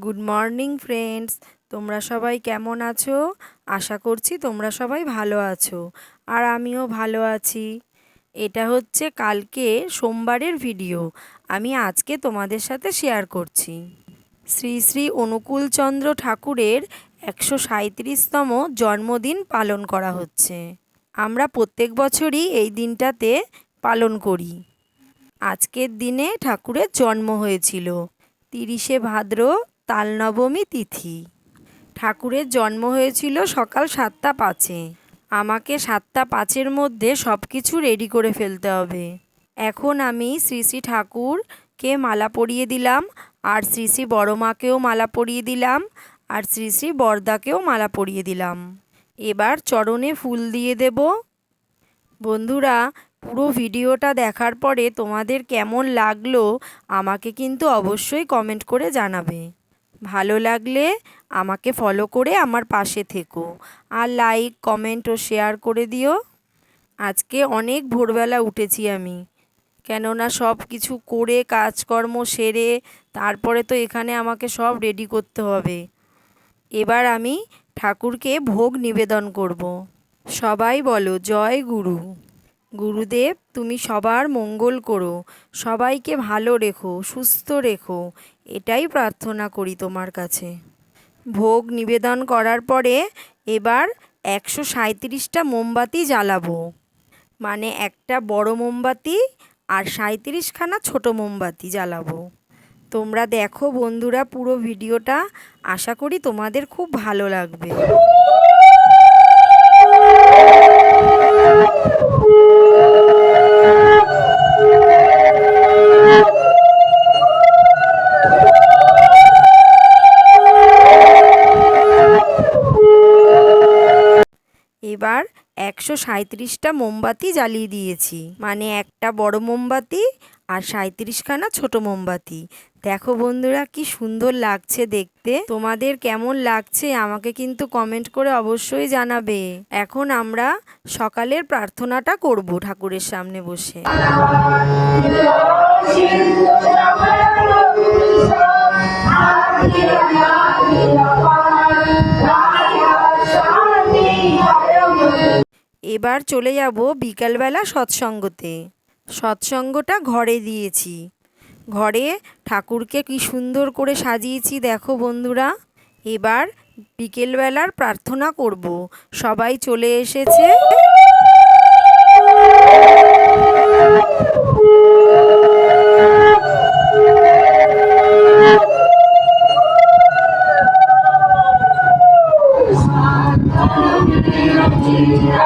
Good morning friends তোমরা সবাই কেমন আছো? আশা করছি তোমরা সবাই ভালো আছো। আর আমিও ভালো আছি। এটা হচ্ছে কালকে সোমবারের ভিডিও। আমি আজকে তোমাদের সাথে শেয়ার করছি। শ্রী শ্রী অনুকূলচন্দ্র ঠাকুরের একশো সাঁইত্রিশতম জন্মদিন পালন করা হচ্ছে। আমরা প্রত্যেক বছরই এই দিনটাতে পালন করি। আজকের দিনে ঠাকুরের জন্ম হয়েছিল। তিরিশে ভাদ্র তালনবমী তিথি। ঠাকুরের জন্ম হয়েছিল সকাল সাতটা পাঁচে। আমাকে সাতটা পাঁচের মধ্যে সব কিছু রেডি করে ফেলতে হবে। এখন আমি শ্রী শ্রী ঠাকুরকে মালা পরিয়ে দিলাম, আর শ্রী শ্রী বড় মাকেও মালা পরিয়ে দিলাম, আর শ্রী শ্রী বরদাকেও মালা পরিয়ে দিলাম। এবার চরণে ফুল দিয়ে দেব। বন্ধুরা, পুরো ভিডিওটা দেখার পরে তোমাদের কেমন লাগল আমাকে কিন্তু অবশ্যই কমেন্ট করে জানাবে। ভালো লাগলে আমাকে ফলো করে আমার পাশে থেকো। আর লাইক কমেন্ট ও শেয়ার করে দিও। আজকে অনেক ভোরবেলা উঠেছি আমি। কেননা সব কিছু করে, কাজকর্ম সেরে, তারপরে তো এখানে আমাকে সব রেডি করতে হবে। এবার আমি ঠাকুরকে ভোগ নিবেদন করব। সবাই বলো, জয় গুরু। গুরুদেব, তুমি সবার মঙ্গল করো। সবাইকে ভালো রেখো, সুস্থ রেখো। এটাই প্রার্থনা করি তোমার কাছে। ভোগ নিবেদন করার পরে এবার একশো সাঁইত্রিশটা মোমবাতি জ্বালাবো। মানে একটা বড় মোমবাতি আর সাঁইত্রিশখানা ছোট মোমবাতি জ্বালাবো। তোমরা দেখো বন্ধুরা পুরো ভিডিওটা, আশা করি তোমাদের খুব ভালো লাগবে। একশো সাঁইত্রিশটা মোমবাতি জ্বালিয়ে দিয়েছি। মানে একটা বড় মোমবাতি আর সাঁইত্রিশখানা ছোট মোমবাতি। দেখো বন্ধুরা, কি সুন্দর লাগছে দেখতে। তোমাদের কেমন লাগছে আমাকে কিন্তু কমেন্ট করে অবশ্যই জানাবে। এখন আমরা সকালের প্রার্থনাটা করব ঠাকুরের সামনে বসে। এবার চলে যাব বিকালবেলা সৎসঙ্গতে। সৎসঙ্গটা ঘরে দিয়েছি। ঘরে ঠাকুরকে কি সুন্দর করে সাজিয়েছি দেখো বন্ধুরা। এবার বিকেলবেলার প্রার্থনা করব। সবাই চলে এসেছে। Krishna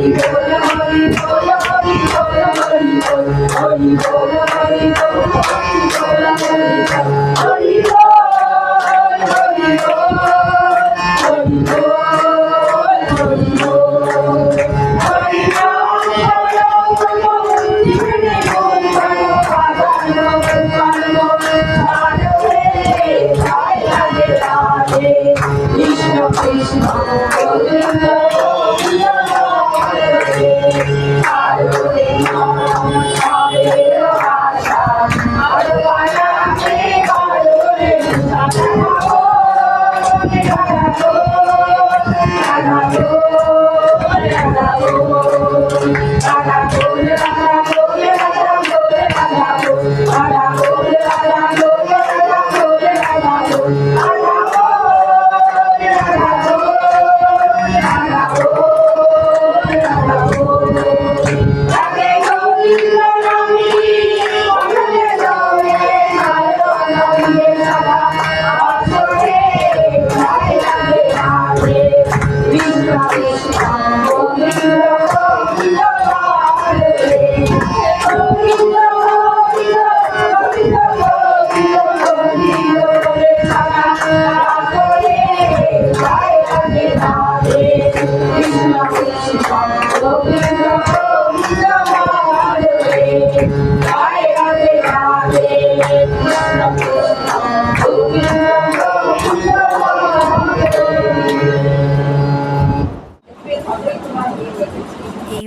Thank you.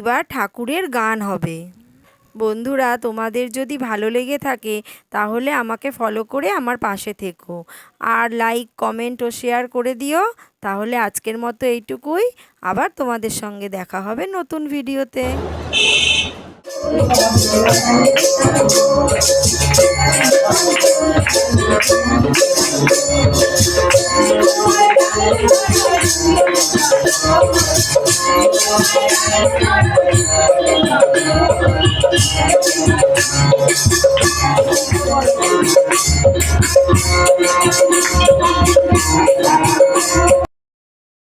এইবার ঠাকুরের গান হবে। বন্ধুরা, তোমাদের যদি ভালো লেগে থাকে, তাহলে আমাকে ফলো করে আমার পাশে থেকো। আর লাইক কমেন্ট ও শেয়ার করে দিও। তাহলে আজকের মতো এইটুকুই। আবার তোমাদের সঙ্গে দেখা হবে নতুন ভিডিওতে Thank you.